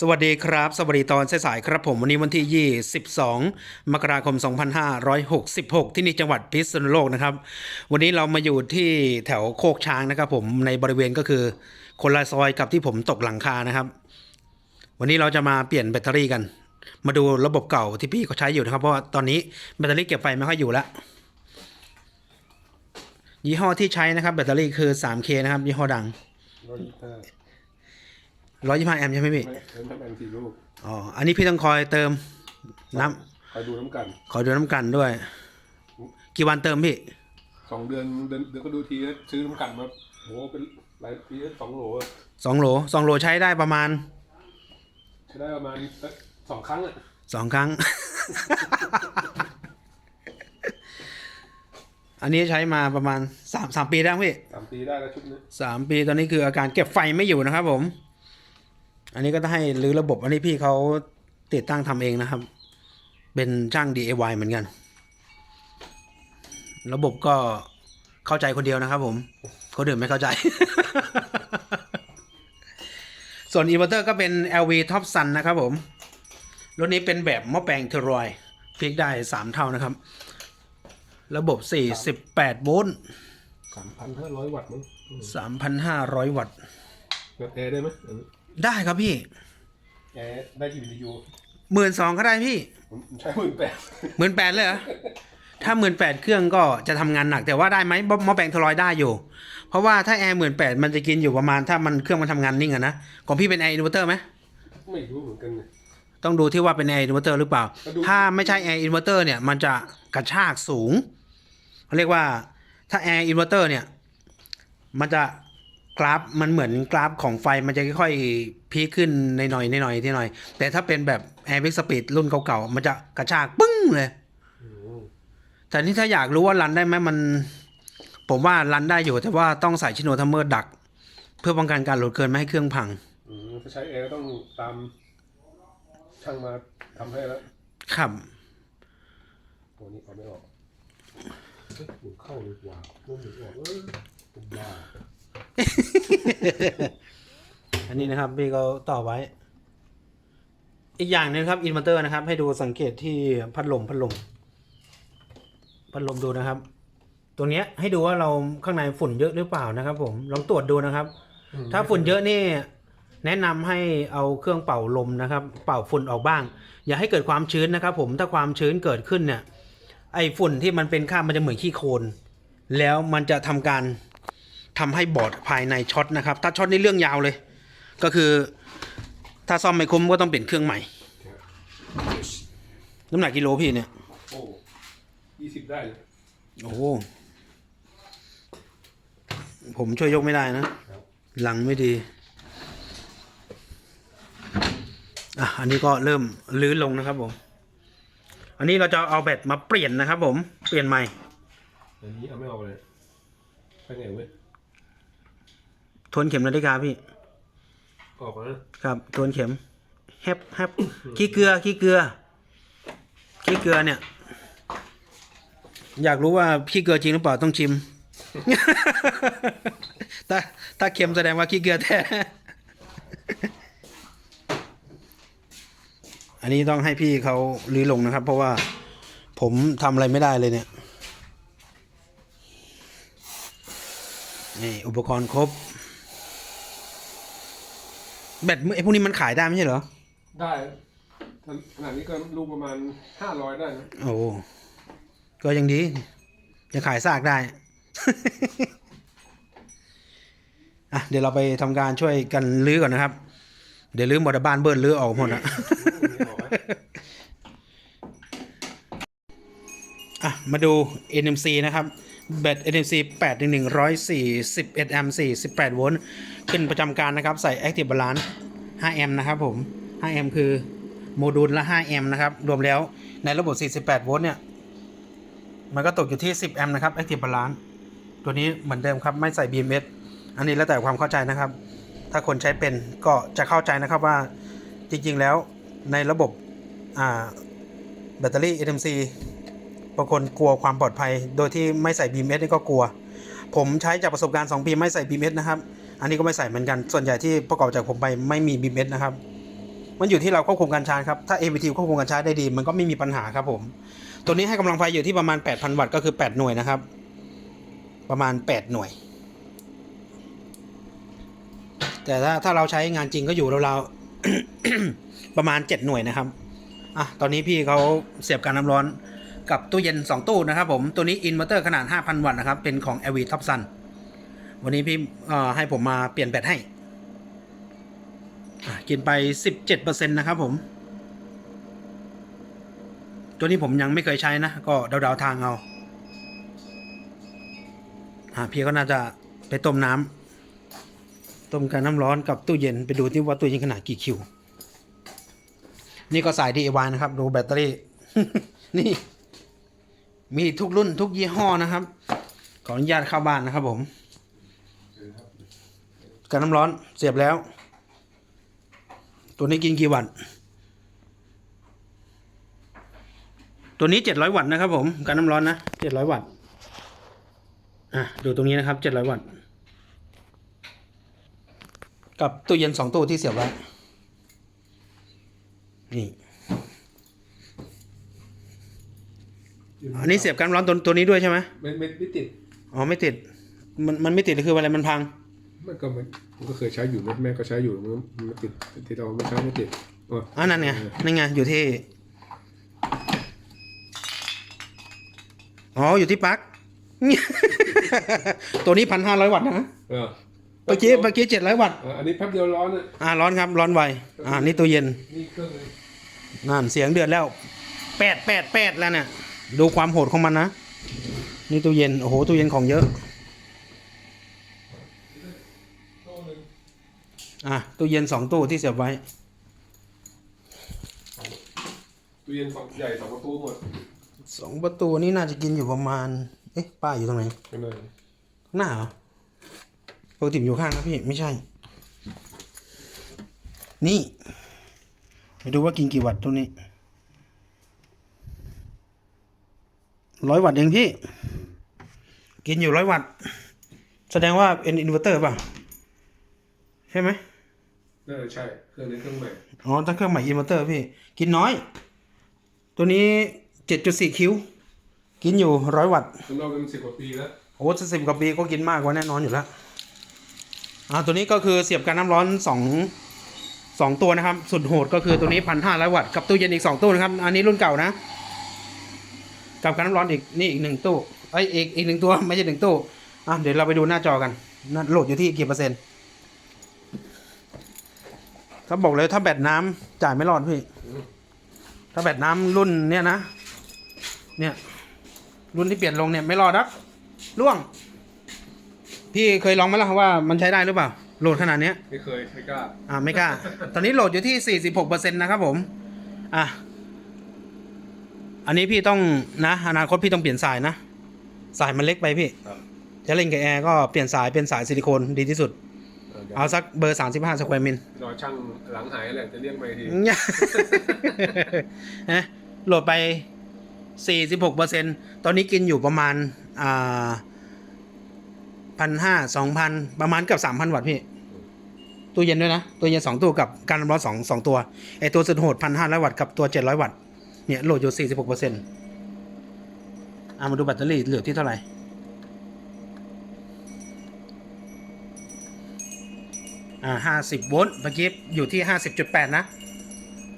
สวัสดีครับ สวัสดีตอนสายๆครับผมวันนี้วันที่ 22 มกราคม 2566 ที่นี่จังหวัดพิษณุโลกนะครับ วันนี้เรามาอยู่ที่แถวโคกช้างนะครับผมในบริเวณก็คือคนละซอยกับที่ผมตกหลังคานะครับ วันนี้เราจะมาเปลี่ยนแบตเตอรี่กัน มาดูระบบเก่าที่พี่เขาใช้อยู่นะครับ เพราะว่าตอนนี้แบตเตอรี่เก็บไฟไม่ค่อยอยู่แล้วยี่ห้อที่ใช้นะครับ แบตเตอรี่คือ 3K นะครับยี่ห้อดัง ร้อยยี่สิบห้า125แอมป์ใช่ไหมพี่ ไม่เติมน้ำแอมสี่ลูกอ๋อ อันนี้พี่ต้องคอยเติมน้ำคอยดูน้ำกันขอดูน้ำกันด้วย กี่วันเติมพี่ สองเดือนเดือนเดือนก็ดูทีแล้วซื้อน้ำกันมาโหเป็นหลายปีแล้วสองโหลอะสองโหลสองโหลใช้ได้ประมาณใช้ได้ประมาณสักสองครั้งอะสองครั้ง อันนี้ใช้มาประมาณสามสามปีแล้วพี่สามปีได้แล้วชุดนี้สามปีตอนนี้คืออาการเก็บไฟไม่อยู่นะครับผม อันนี้ก็ต้องให้รื้อระบบอันนี้พี่เขาติดตั้งทำเองนะครับ เป็นช่าง DIY เหมือนกัน ระบบก็เข้าใจคนเดียวนะครับผมคนอื่นไม่เข้าใจ ส่วนอินเวอร์เตอร์ก็เป็น LV Top Sun นะครับผม รุ่นนี้เป็นแบบหม้อแปลงเทอรอยด์พลิกได้ 3 เท่านะครับ ระบบ 48 โวลต์สามพันห้าร้อยวัตต์มั้ง3,500 วัตต์แบบแอร์ได้ไหมอันนี้ ได้ครับพี่แอร์ได้กี่วิทยุหมื่นสองก็ได้พี่ผมใช้หมื่นแปดหมื่นแปดเลยเหรอถ้าหมื่นแปดเครื่องก็จะทำงานหนัก แต่ว่าได้ไหมหม้อแปลงโทรอยด์ได้อยู่ เพราะว่าถ้าแอร์หมื่นแปดมันจะกินอยู่ประมาณถ้ามันเครื่องมันทำงานนิ่งอะนะของพี่เป็นแอร์อินเวอร์เตอร์ไหมไม่รู้เหมือนกันเนี่ยต้องดูที่ว่าเป็นแอร์อินเวอร์เตอร์หรือเปล่าก็ดูถ้าไม่ใช่แอร์อินเวอร์เตอร์เนี่ยมันจะกระชากสูงเขาเรียกว่าถ้าแอร์อินเวอร์เตอร์เนี่ย มันจะ กราฟมันเหมือนกราฟของไฟมันจะค่อยๆพีคขึ้นในหน่อยในหน่อยที่หน่อย แต่ถ้าเป็นแบบแอร์ s ิ e สปีดรุ่นเก่าๆ มันจะกระชากปึ้งเลยอืมแต่นี่ถ้าอยากรู้ว่ารันได้ไหมมัน ผมว่ารันได้อยู่ แต่ว่าต้องใส่ชิโนทัมเมอร์ดัก เพื่อป้องกันการโหลดเกินไม่ให้เครื่องพังอืมถ้าใช้แอร์ก็ต้องตามช่างมาทำให้แล้วครับโหนี่เอาไม่ออกเฮ้ยหมุนเข้าเลยกว่าหมุนออกเออผมบ้า อันนี้นะครับพี่ก็ต่อไว้ อีกอย่างหนึงครับอินเวอร์เตอร์นะครับ ให้ดูสังเกตที่พัดลมพัดลมพัดลมดูนะครับตรงเนี้ยให้ดูว่าเราข้างในฝุ่นเยอะหรือเปล่านะครับ ผมลองตรวจดูนะครับ ถ้าฝุ่นเยอะนี่แนะนำให้เอาเครื่องเป่าลมนะครับ เป่าฝุ่นออกบ้าง อย่าให้เกิดความชื้นนะครับ ผมถ้าความชื้นเกิดขึ้นเนี่ย ไอ้ฝุ่นที่มันเป็นข้ามมันจะเหมือนขี้โคลนแล้วมันจะทำการ ทำให้บอร์ดภายในช็อตนะครับ ถ้าช็อตนี่เรื่องยาวเลย ก็คือ ถ้าซ่อมไม่คุ้มก็ต้องเปลี่ยนเครื่องใหม่ น้ำหนักกิโลพี่เนี่ย โอ้ยี่สิบได้เลยโอ้โหผมช่วยยกไม่ได้นะครับหลังไม่ดี อะ อันนี้ก็เริ่มลื้อลงนะครับผม อันนี้เราจะเอาแบตมาเปลี่ยนนะครับผม เปลี่ยนใหม่ อันนี้เอาไม่ออกเลยไปไหนเว้ย ทวนเข็มนาฬิกาพี่ ออกแล้วนะครับทวนเข็มแฮปแฮปขี้เกลือขี้เกลือขี้เกลือเนี่ย อยากรู้ว่าขี้เกลือจริงหรือเปล่าต้องชิม ถ้าถ้าเค็มแสดงว่าขี้เกลือแท้อันนี้ต้องให้พี่เขาลื้อลงนะครับ เพราะว่าผมทำอะไรไม่ได้เลยเนี่ยนี่อุปกรณ์ครบ แบตไอ้พวกนี้มันขายได้ไม่ใช่เหรอ ได้ขนาดนี้ก็ลูกประมาณห้าร้อยได้นะโอ้ก็ยังดีจะขายซากได้ อะเดี๋ยวเราไปทำการช่วยกันลื้อก่อนนะครับ เดี๋ยวลื้อหมดอะบ้านเบิร์นลื้อออกหมดอะไม่ออกไหมอะมาดู NMC นะครับ แบต NMC 8 1 1 41แอมป์48โวลต์ขึ้นประจำการนะครับ ใส่ Active Balance 5แอมป์นะครับผม5แอมป์คือโมดูลละ5แอมป์นะครับ รวมแล้วในระบบ 48 โวลต์เนี่ย มันก็ตกอยู่ที่ 10 แอมป์นะครับ Active Balance ตัวนี้เหมือนเดิมครับไม่ใส่ BMS อันนี้แล้วแต่ความเข้าใจนะครับ ถ้าคนใช้เป็นก็จะเข้าใจนะครับว่าจริงๆแล้วในระบบแบตเตอรี่ NMC บางคนกลัวความปลอดภัย โดยที่ไม่ใส่ BMS นี่ก็กลัว ผมใช้จากประสบการณ์2ปีไม่ใส่ BMS นะครับ อันนี้ก็ไม่ใส่เหมือนกัน ส่วนใหญ่ที่ประกอบจากผมไปไม่มี BMS นะครับ มันอยู่ที่เราควบคุมการชาร์จครับ ถ้า ABT ควบคุมการชาร์จได้ดี มันก็ไม่มีปัญหาครับผม ตัวนี้ให้กำลังไฟอยู่ที่ประมาณ 8,000 วัตต์ก็คือ 8 หน่วยนะครับ ประมาณ 8 หน่วย แต่ถ้าถ้าเราใช้งานจริงก็อยู่ราวๆประมาณ 7 หน่วยนะครับอะตอนนี้พี่เขาเสียบการน้ำร้อน กับตู้เย็น 2 ตู้นะครับผม ตัวนี้อินเวอร์เตอร์ขนาด 5,000 วัตต์นะครับ เป็นของ LV Top Sun วันนี้พี่ให้ผมมาเปลี่ยนแบตให้กินไป 17%นะครับผม ตัวนี้ผมยังไม่เคยใช้นะ ก็เดาๆทางเอาอพี่ก็น่าจะไปต้มน้ำต้มกับน้ำร้อนกับตู้เย็นไปดูที่ว่าตู้เย็นขนาดกี่คิว นี่ก็สาย DIY นะครับ ดูแบตเตอรี่ นี่ มีทุกรุ่นทุกยี่ห้อนะครับ ขออนุญาตเข้าบ้านนะครับผมกันน้ำร้อนเสียบแล้ว ตัวนี้กินกี่วัตต์ตัวนี้เจ็ดร้อยวัตต์นะครับผมกันน้ำร้อนนะเจ็ดร้อยวัตต์อะดูตรงนี้นะครับเจ็ดร้อยวัตต์กับตู้เย็นสองตู้ที่เสียบไว้นี่ อันนี้เสียบกันร้อนตัวตัวนี้ด้วยใช่ไหมไม่ไม่ไม่ติด อ๋อไม่ติด มันมันไม่ติดคืออะไรมันพัง มันก็มันมันก็เคยใช้อยู่แม่แม่ก็ใช้อยู่มันมันไม่ติดที่เราไม่ใช้ไม่ติดอ๋ออ่านั่นไงนั่นไงอยู่ที่ อ๋ออยู่ที่ปลั๊ก ตัวนี้พันห้าร้อยวัตต์นะเออเมื่อกี้เมื่อกี้เจ็ดร้อยวัตต์ เอออันนี้แป๊บเดียวร้อนอะอ่าร้อนครับ ร้อนไว อ่านี่ตู้เย็น นี่เครื่องเลยนั่นเสียงเดือดแล้วแปดแปดแปดแล้วเนี่ย ดูความโหดของมันนะ นี่ตู้เย็น โอ้โห ตู้เย็นของเยอะตู้หนึ่งอะ ตู้เย็นสองตู้ที่เสียบไว้ ตู้เย็นสองใหญ่สองประตูหมดสองประตูนี่น่าจะกินอยู่ประมาณ เอ๊ะ ป้ายอยู่ตรงไหนข้างในข้างหน้าเหรอปกติอยู่ข้างนะพี่ ไม่ใช่ นี่ไปดูว่ากินกี่วัตต์ตัวนี้ ร้อยวัตต์เองพี่ กินอยู่ร้อยวัตต์ แสดงว่าเป็นอินเวอร์เตอร์ป่ะ ใช่ไหมน่าจะใช่ เครื่องนี้เครื่องใหม่ อ๋อถ้าเครื่องใหม่อินเวอร์เตอร์พี่ กินน้อย ตัวนี้เจ็ดจุดสี่คิว กินอยู่ร้อยวัตต์ข้างนอกเป็นสิบกว่าปีแล้ว โอ้สิบกว่าปีก็กินมากกว่าแน่นอนอยู่แล้วอ่าตัวนี้ก็คือเสียบการน้ำร้อนสองสองตัวนะครับ สุดโหดก็คือตัวนี้พันห้าร้อยวัตต์กับตู้เย็นอีกสองตู้นะครับ อันนี้รุ่นเก่านะ กับการน้ำร้อนอีกนี่อีกหนึ่งตู้ไอยอีกอีกหนึ่งตัวไม่ใช่หนึ่งตู้อะเดี๋ยวเราไปดูหน้าจอกันน่าโหลดอยู่ที่กี่เปอร์เซ็นต์ถ้าบอกเลยถ้าแบตน้ำจ่ายไม่รอดพี่ ถ้าแบตน้ำรุ่นเนี้ยนะ เนี่ย รุ่นที่เปลี่ยนลงเนี่ยไม่รอดครับล่วง พี่เคยลองไหมล่ะว่ามันใช้ได้หรือเปล่า โหลดขนาดเนี้ยไม่เคยไม่กล้า อ่าไม่กล้า ตอนนี้โหลดอยู่ที่46%นะครับผม อะ อันนี้พี่ต้องนะอนาคตพี่ต้องเปลี่ยนสายนะ สายมันเล็กไปพี่ ครับจะเล่นกับแอร์ก็เปลี่ยนสายเป็นสายซิลิโคนดีที่สุดเออเดี๋ยวเอาสักเบอร์ 35สแควร์มิลรอช่างหลังหายแหละจะเรียกมาอีกทีนะโหลดไป 46เปอร์เซ็นตอนนี้กินอยู่ประมาณอ่าพันห้าสองพันประมาณเกับสามพันวัตต์พี่ ตู้เย็นด้วยนะตู้เย็นสองตู้กับการน้ำร้อนสองสองตัวไอตัวสุดโหดพันห้าร้อยวัตต์กับตัวเจ็ดร้อยวัตต์ เนี่ยโหลดอยู่สี่สิบหกเปอร์เซ็นต์อ่ามาดูแบตเตอรี่เหลือที่เท่าไหร่อ่าห้าสิบโวลต์เมื่อกี้อยู่ที่ห้าสิบจุดแปดนะ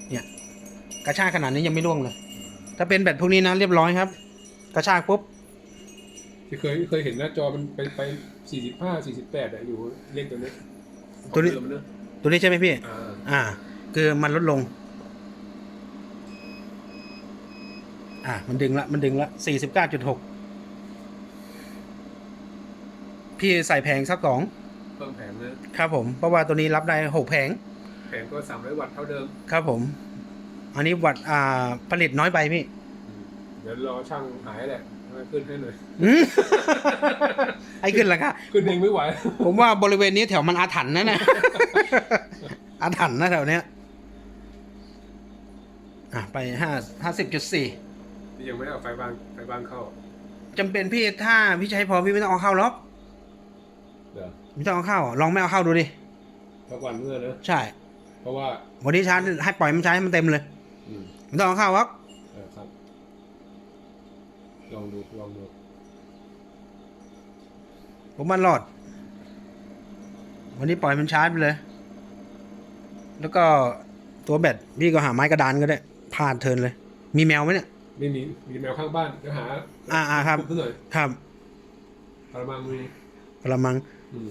เนี่ย กระชากขนาดนี้ยังไม่ร่วงเลย ถ้าเป็นแบตพวกนี้นะเรียบร้อยครับ กระชากปุ๊บที่เคยเคยเห็นหน้าจอมันไปไปสี่สิบห้าสี่สิบแปดอะอยู่เลขตัวนี้ ตัวนี้ของเดิมนะตัวนี้ใช่ไหมพี่ อ่าอ่าคือมันลดลง อ่ามันดึงละมันดึงละสี่สิบเก้าจุดหกพี่ใส่แผงสักสองเพิ่มแผงนะครับผมเพราะว่าตัวนี้รับได้หกแผง แผงก็สามร้อยวัตต์เท่าเดิม ครับผม อันนี้วัดอ่าผลิตน้อยไปพี่ เดี๋ยวรอช่างหายแหละให้ขึ้นให้หน่อยอืมไอ้ขึ้นราคาขึ้นเองไม่ไหว ผมว่าบริเวณนี้แถวมันอาถรรพ์นะนะอาถรรพ์นะแถวเนี้ยอะไปห้าห้าสิบจุดสี่ นี่ยังไม่ได้เอาไฟบางไฟบางเข้าจำเป็นพี่ถ้าพี่ใช้พอพี่ไม่ต้องเอาเข้าหรอกเดี๋ยวไม่ต้องเอาเข้าลองไม่เอาเข้าดูดิพักวันเมื่อนะใช่เพราะว่าวันนี้ชาร์จให้ปล่อยมันใช้ให้มันเต็มเลยอืมไม่ต้องเอาเข้าครับเออครับ ลองดูลองดูผมมันรอด วันนี้ปล่อยมันชาร์จไปเลย แล้วก็ตัวแบตพี่ก็หาไม้กระดานก็ได้พาดเทิร์นเลย มีแมวไหมเนี่ย ไม่มีมีแมวข้างบ้านเดี๋ยวหาอ่าอ่าครับทุบซะหน่อยครับกระมังมีกระมังอืม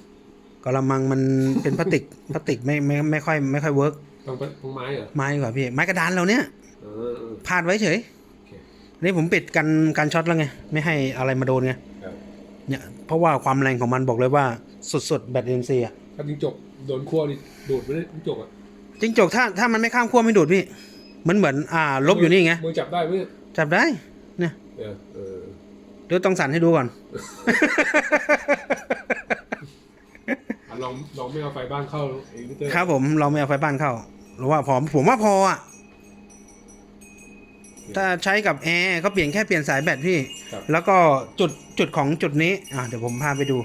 กระมังมันเป็นพลาสติกพลาสติกไม่ไม่ไม่ค่อยไม่ค่อยเวิร์กต้องเป็นต้องไม้เหรอไม้ดีกว่าพี่ไม้กระดานเราเนี่ยเออเออ พาดไว้เฉยโอเค นี่ผมปิดกันการช็อตแล้วไง ไม่ให้อะไรมาโดนไงครับเนี่ยเพราะว่าความแรงของมันบอกเลยว่าสุดๆแบตเอ็มซีอะถ้าจิงจกโดนขั้วนี่ดูดไปเลยจิงจกอะจริงจกถ้าถ้ามันไม่ข้ามขั้วไม่ดูดพี่ มันเหมือนอ่าลบอยู่นี่ไงมือจับได้ไหมเนี่ย จับได้เนี่ยเออเออเดี๋ยวต้องสั่นให้ดูก่อน อะลองลองไม่เอาไฟบ้านเข้าเองพี่เตอร์ครับผมเราไม่เอาไฟบ้านเข้าหรือว่าพอผมว่าพออะ ถ้าใช้กับแอร์เขาเปลี่ยนแค่เปลี่ยนสายแบตพี่ ครับแล้วก็จุดจุดของจุดนี้ อะเดี๋ยวผมพาไปดู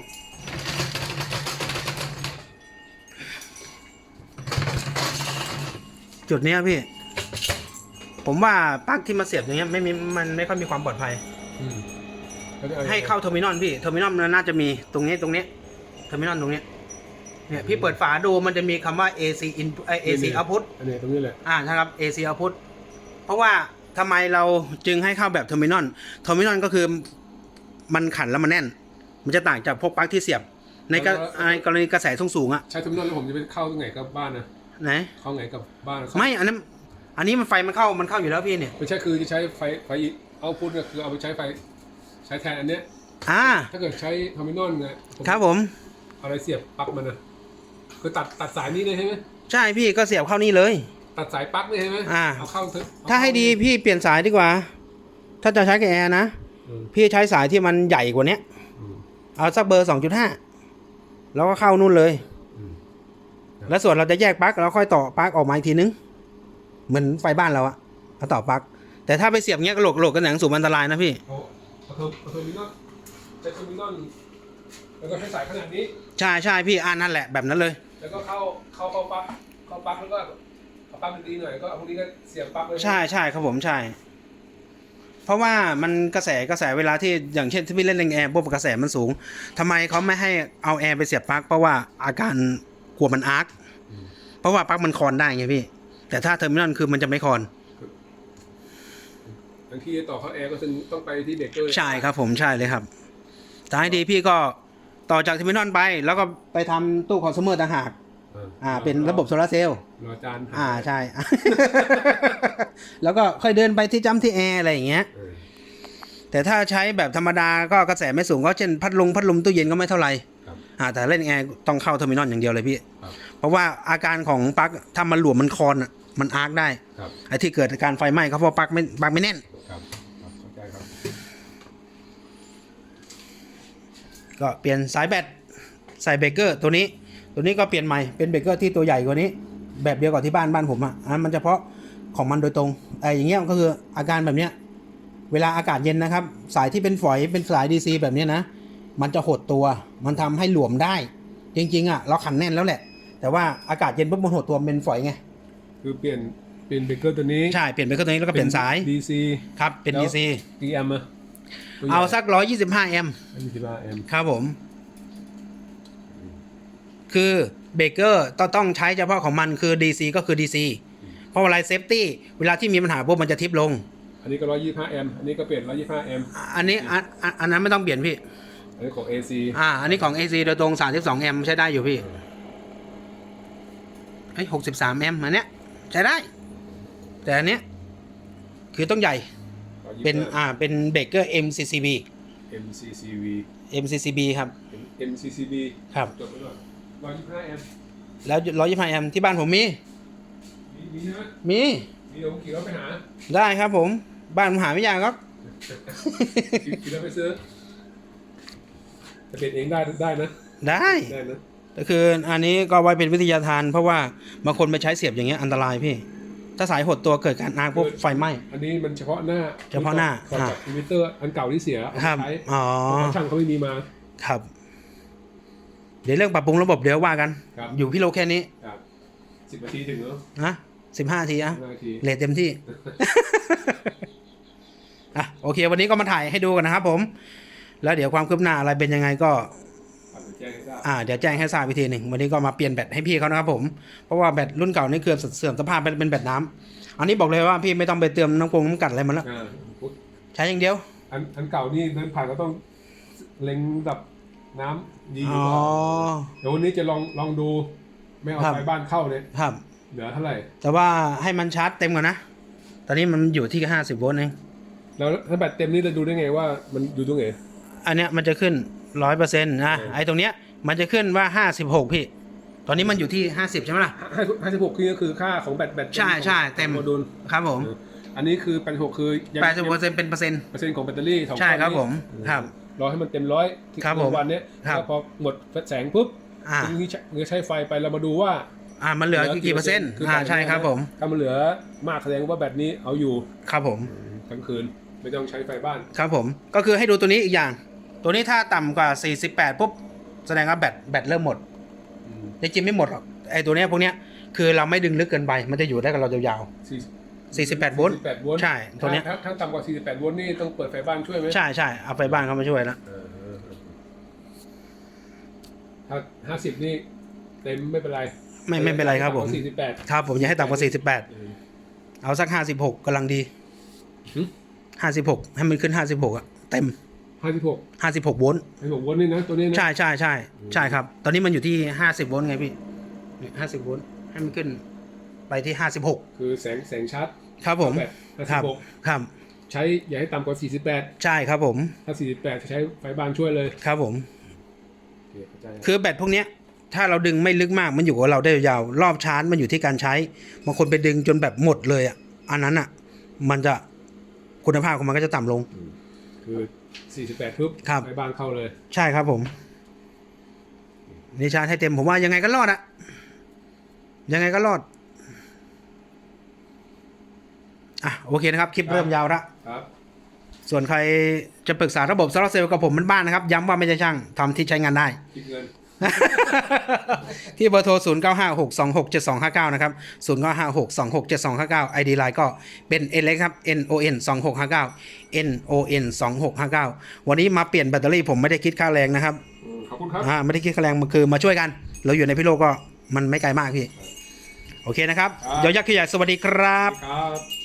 จุดเนี้ยพี่ ผมว่าปลั๊กที่มาเสียบอย่างเงี้ยไม่มีมันไม่ค่อยมีความปลอดภัย อืมแล้วจะอให้เข้าเทอร์มินอลพี่เทอร์มินอลมันน่าจะมีตรงนี้ตรงนี้เทอร์มินอลตรงเนี้ยเนี่ยพี่เปิดฝาดูมันจะมีคำว่า AC in เอ่อ AC output อันนี้ตรงนี้แหละอ่านะครับ AC output เพราะว่าทำไมเราจึงให้เข้าแบบเทอร์มินอลเทอร์มินอลก็คือมันขันแล้วมันแน่น มันจะต่างจากพวกปลั๊กที่เสียบ ในกรในกรณีกระแสสูงสูงๆอะใช้ทำนองแล้วผมจะไปเข้าตรงไหนกับบ้านนะไหนเข้าไหนกับบ้านเข้าไม่อันนั้น อันนี้มันไฟมันเข้ามันเข้าอยู่แล้วพี่เนี่ยไม่ใช่คือจะใช้ไฟไฟเอาพุทก็คือเอาไปใช้ไฟใช้แทนอันเนี้ยอ่าถ้าเกิดใช้ทอร์มินอลไงผมครับผมเอาอะไรเสียบปลั๊กมันนะคือตัดตัดสายนี้เลยใช่ไหมใช่พี่ก็เสียบเข้านี่เลย ตัดสายปลั๊กเลยใช่ไหมอ่าเอาเข้าเถอะเอถ้าให้ดีพี่เปลี่ยนสายดีกว่า ถ้าจะใช้กับแอร์นะอืมพี่ใช้สายที่มันใหญ่กว่าเนี้ยอืมเอาสักเบอร์สองจุดห้าแล้วก็เข้านู่นเลยอืมแล้วส่วนเราจะแยกปลั๊กแล้วค่อยต่อปลั๊กออกมาอีกทีนึง เหมือนไฟบ้านเราอะเอาต่อปลั๊กแต่ถ้าไปเสียบเงี้ยกระโหลกกระโหลกกันหนังสูงอันตรายนะพี่เอาเอาเทอร์เอาเทอร์มินอลใช้เทอร์มินอลแล้วก็ใช้สายขนาดนี้ ใช่ใช่พี่อ่านั่นแหละแบบนั้นเลย แล้วก็เข้าเข้าเข้าปลั๊กเข้าปลั๊กแล้วก็เอาปลั๊กดีๆหน่อยก็เอาพวกนี้ก็เสียบปลั๊กเลยใช่ใช่ครับผมใช่ เพราะว่ามันกระแสกระแสเวลาที่อย่างเช่นที่พี่เล่นเล่นแอร์พวกกระแสมันสูงทำไมเขาไม่ให้เอาแอร์ไปเสียบปลั๊กเพราะว่าอาการกลัวมันอาร์คอืมเพราะว่าปลั๊กมันคอนได้ไงพี่ แต่ถ้าเทอร์มินอลคือมันจะไม่คอนบางทีต่อเข้าแอร์ก็ต้องต้องไปที่เบรกเกอร์ใช่ครับผมใช่เลยครับท้ายดีพี่ก็ต่อจากเทอร์มินอลไป แล้วก็ไปทำตู้คอน sumer ต่างหากอ่า เป็นระบบโซลาร์เซลล์รอจานอ่าใช่ แล้วก็ค่อยเดินไปที่จ้ำที่แอร์อะไรอย่างเงี้ยเออแต่ถ้าใช้แบบธรรมดาก็กระแสไม่สูงก็เช่นพัดลมพัดลมตู้เย็นก็ไม่เท่าไหร่ครับอ่าแต่เล่นแอร์ต้องเข้าเทอร์มินอลอย่างเดียวเลยพี่ครับเพราะว่าอาการของปลั๊กถ้ามันหลวมมันคอนอะ มันอาร์คได้ครับ ไอ้ที่เกิดจากการไฟไหม้ก็เพราะปลั๊กไม่ปลั๊กไม่แน่น ครับครับเข้าใจครับก็เปลี่ยนสายแบตใส่เบรกเกอร์ตัวนี้ ตัวนี้ก็เปลี่ยนใหม่เป็นเบรกเกอร์ที่ตัวใหญ่กว่านี้ แบบเดียวกับที่บ้านบ้านผมอะอันนั้นมันเฉพาะของมันโดยตรงไอ้อย่างเงี้ยก็คืออาการแบบเนี้ยเวลาอากาศเย็นนะครับ สายที่เป็นฝอยเป็นสายดีซีแบบเนี้ยนะ มันจะหดตัว มันทำให้หลวมได้ จริงๆอะเราขันแน่นแล้วแหละ แต่ว่าอากาศเย็นปุ๊บมันหดตัวมันเป็นฝอยไง คือเปลี่ยนเปลี่ยนเบรกเกอร์ตัวนี้ใช่ เปลี่ยนเบรกเกอร์ตัวนี้แล้วก็เปลี่ยนสายดีซีครับ เป็นดีซีกี่แอมป์อะเอาสักร้อยยี่สิบห้าแอมป์ยี่สิบห้าแอมป์ครับผม คือเบรกเกอร์ต้องต้องใช้เฉพาะของมันคือ DC ก็คือ DC เพราะเวลาเซฟตี้เวลาที่มีปัญหาพวกมันจะทิปลง อันนี้ก็ร้อยยี่สิบห้าแอมป์อันนี้ก็เปลี่ยนร้อยยี่สิบห้าแอมป์อะอันนี้อันอันอันนั้นไม่ต้องเปลี่ยนพี่ อันนี้ของ AC อ่า อันนี้ของ AC โดยตรง 32แอมป์ใช้ได้อยู่พี่ไอ้63แอมป์อันเนี้ย ใช้ได้ แต่อันเนี้ยคือต้องใหญ่125เป็นอ่าเป็นเบรกเกอร์ MCCB MCCV MCCB ครับ MCCB ครับจบไปก่อนร้อยยี่สิบห้าแอมป์แล้ว125แอมป์ที่บ้านผมมีมี มีใช่ไหมมีมีเดี๋ยวผมขี่รถไปหา ได้ครับผม บ้านผมหาไม่ยากครับขี่ขี่รถไปซื้อจะเปลี่ยนเองได้ได้นะ ได้ได้นะ ก็คืออันนี้ก็ไว้เป็นวิทยาทาน เพราะว่าบางคนไปใช้เสียบอย่างเงี้ยอันตรายพี่ ถ้าสายหดตัวเกิดการอาร์คพวกไฟไหม้ อันนี้มันเฉพาะหน้าเฉพาะหน้าก่อนจากอินเวอร์เตอร์อันเก่าที่เสียเอาครับมาใช้อ๋อเพราะช่างเขาไม่มีมาครับ เดี๋ยวเรื่องปรับปรุงระบบเดี๋ยวว่ากันครับอยู่พี่โลแค่นี้ครับสิบนาทีถึงเนาะนะสิบห้าทีอะห้านาทีเลทเต็มที่อะโอเค วันนี้ก็มาถ่ายให้ดูกันนะครับผม แล้วเดี๋ยวความคืบหน้าอะไรเป็นยังไงก็ อาจจะแจ้งให้ทราบอ่าเดี๋ยวแจ้งให้ทราบวิธีหนึ่งวันนี้ก็มาเปลี่ยนแบตให้พี่เขานะครับผมเพราะว่าแบตรุ่นเก่านี่เกือบเสื่อมสภาพเป็นเป็นแบตน้ำอันนี้บอกเลยว่าพี่ไม่ต้องไปเติมน้ำกงน้ำกัดอะไรมันแล้วอ่าใช้อย่างเดียว อันอันเก่านี่เดินผ่านก็ต้องเล็งดับน้ำดีหรืออ๋อเปล่าเดี๋ยววันนี้จะลองลองดู ไม่เอาครับไฟบ้านเข้าเนี่ยครับเหลือเท่าไหร่ แต่ว่าให้มันชาร์จเต็มก่อนนะตอนนี้มันอยู่ที่ห้าสิบโวลต์เองแล้วถ้าแบตเต็มนี่เราดูได้ไงว่ามันอยู่ตรงไหนอันเนี้ยมันจะขึ้นร้อยเปอร์เซ็นต์นะเออไอ้ตรงเนี้ย มันจะขึ้นว่าห้าสิบหกพี่ ตอนนี้มันอยู่ที่ห้าสิบใช่ไหมล่ะ ห้าห้าสิบหกคือคือค่าของแบตแบตใช่ใช่เต็ม โมดูลครับผมอันนี้คือแปดหกคือยังแปดสิบเปอร์เซ็นต์เป็นเปอร์เซ็นต์ เปอร์เซ็นต์ของแบตเตอรี่สองใช่ครับก้อนนี้ผมครับรอให้มันเต็มร้อยที่ครับหนึ่งผมวันเนี้ยครับ แล้วพอหมดแสงปุ๊บอ่าทีนี้ใช้เมื่อใช้ไฟไปเรามาดูว่าอ่ามันเหลือกี่เปอร์เซ็นต์คืออ่าแบตใช่ครับผม ถ้ามันเหลือมากแสดงว่าแบตนี้เอาอยู่ครับผม ทั้งคืนไม่ต้องใช้ไฟบ้าน ครับผมก็คือให้ดูตัวนี้อีกอย่าง ตัวนี้ถ้าต่ำกว่า 48 ปุ๊บ แสดงว่าแบตแบตเริ่มหมดจริงๆไม่หมดหรอกไอ้ตัวเนี้ยพวกเนี้ยคือเราไม่ดึงลึกเกินไปมันจะอยู่ได้กับเรายาวสี่ๆ48โวลต์48โวลต์ใช่ตัวเนี้ยถ้าถ้าต่ำกว่า 48โวลต์นี่ต้องเปิดไฟบ้านช่วยไหมใช่ใช่เอาไปบ้านเขามาช่วยแล้วเออเออเออถ้าห้าสิบนี่เต็มไม่เป็นไร ไม่ไม่เป็นไรครับผมสี่สิบแปดครับผมอย่าให้ต่ำกว่า 48 เอาสัก 56กำลังดีหึ56 ให้มันขึ้น 56อะเต็ม ห้าสิบหก56โวลต์ห้าสิบหกโวลต์นี่นะตัวนี้นะ ใช่ใช่ใช่ใช่ครับ ตอนนี้มันอยู่ที่ 50โวลต์ไงพี่ห้าสิบโวลต์ให้มันขึ้นไปที่ 56 คือแสงแสงชัดครับผมแบบห้าคสิรับบหกครับใช้อย่าให้ต่ำกว่าสี่สิบแปดใช่ครับผมถ้าสี่สิบแปดจะใช้ไฟบ้านช่วยเลยครับผม โอเคเข้าใจคือแบตพวกเนี้ยถ้าเราดึงไม่ลึกมากมันอยู่กับเราได้ยาวๆรอบชาร์จมันอยู่ที่การใช้บางคนไปดึงจนแบบหมดเลยอะอันนั้นอะ มันจะคุณภาพของมันก็จะต่ำลง คือสี่สิบแปดปุ๊บครับไฟบ้านเข้าเลยใช่ครับผมนี่ชาร์จให้เต็มผมว่ายังไงก็รอดอะยังไงก็รอด อะ โอเคนะครับ คลิปเริ่มยาวละ ครับ ส่วนใครจะปรึกษาระบบโซลาร์เซลล์กับผมบ้านๆนะครับ ย้ำว่าไม่ใช่ช่างทำที่ใช้งานได้ คิดเงิน ที่เบอร์โทร 0 9 5 6 2 6 7 2 5 9 นะครับ 0 9 5 6 2 6 7 2 5 9 ID Line ก็เป็น N เล็กครับ N O N 2 6 5 9 N O N 2 6 5 9 วันนี้มาเปลี่ยนแบตเตอรี่ผมไม่ได้คิดค่าแรงนะครับอืมขอบคุณครับอ่าไม่ได้คิดค่าแรงมันคือมาช่วยกัน เราอยู่ในพิโลกก็มันไม่ไกลมากพี่ โอเคนะครับครับ เดี๋ยวยักษ์ขยายสวัสดีครับครับ